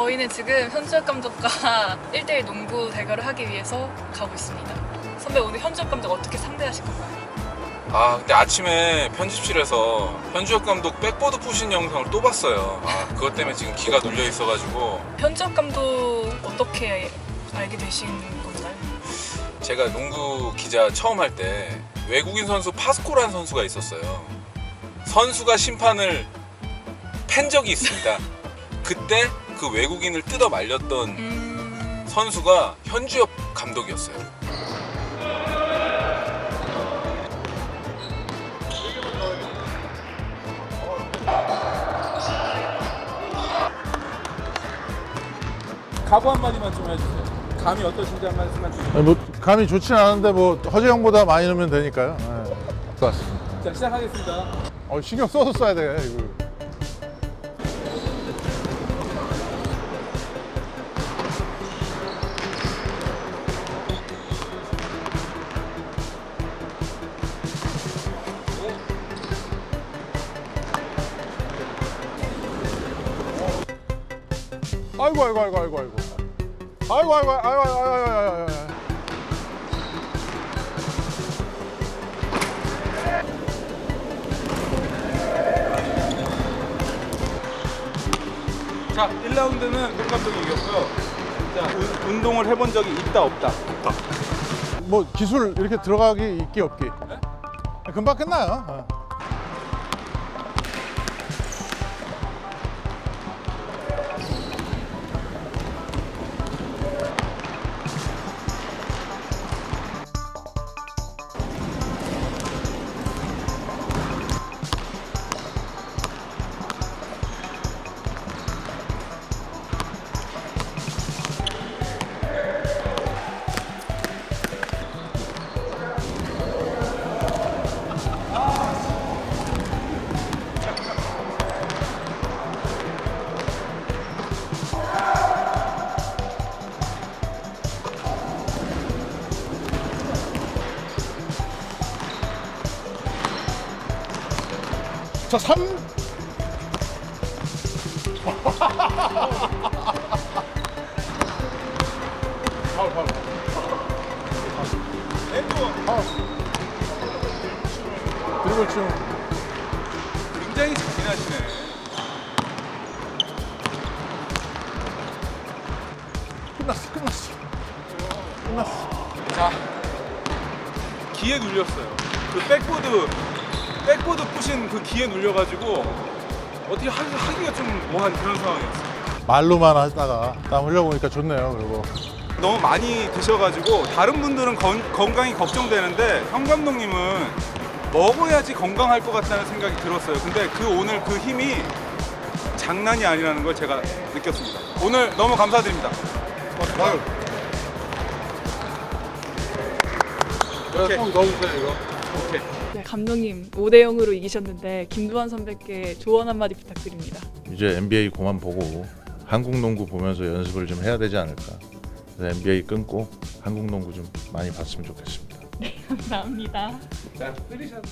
저희는 지금 현주혁 감독과 1대1 농구 대결을 하기 위해서 가고 있습니다. 선배 오늘 현주혁 감독 어떻게 상대하실 건가요? 아 근데 아침에 편집실에서 현주혁 감독 백보드 푸신 영상을 또 봤어요. 아 그것 때문에 지금 기가 눌려 있어가지고 현주혁 감독 어떻게 알게 되신 건가요? 제가 농구 기자 처음 할 때 외국인 선수 파스코라는 선수가 있었어요. 선수가 심판을 팬 적이 있습니다. 그때 그 외국인을 뜯어 말렸던 음... 선수가 현주엽 감독이었어요. 각오 한마디만 좀 해주세요. 감이 어떠신지 한 말씀만 주세요. 아니, 뭐 감이 좋진 않은데 뭐 허재형보다 많이 넣으면 되니까요. 네. 좋았습니다. 자, 시작하겠습니다. 어, 신경 써서 써야 돼 이거. 아이고 아이고 아이고 아이고 아이고 아이고 아이고 아이고 아이고 아이고 아이고 아이고 자, 1라운드는 눈 감독이 이겼고요. 자, 운- 운동을 해본 적이 있다 없다. 뭐 기술 이렇게 들어가기 있기 없기 금방 끝나요 어. 자 3. 파울 파울 왼쪽 파울 드리블 중 굉장히 잔인하시네. 끝났어 끝났어 끝났어 자, 기에 눌렸어요. 그 백보드, 백보드 푸신 그 기에 눌려가지고 어떻게 하기, 하기가 좀 뭐한 그런 상황이었어요. 말로만 하다가 땀 흘려보니까 좋네요 그리고 너무 많이 드셔가지고 다른 분들은 건, 건강이 걱정되는데 형 감독님은 먹어야지 건강할 것 같다는 생각이 들었어요. 근데 그 오늘 그 힘이 장난이 아니라는 걸 제가 느꼈습니다. 오늘 너무 감사드립니다. 아유 오케이. 좀 넣어주세요 이거 오케이. 네, 감독님 5대 0으로 이기셨는데 김두한 선배께 조언 한마디 부탁드립니다. 이제 NBA 그만 보고 한국 농구 보면서 연습을 좀 해야 되지 않을까 그래서 NBA 끊고 한국 농구 좀 많이 봤으면 좋겠습니다 감사합니다. 자, 쓰리샷.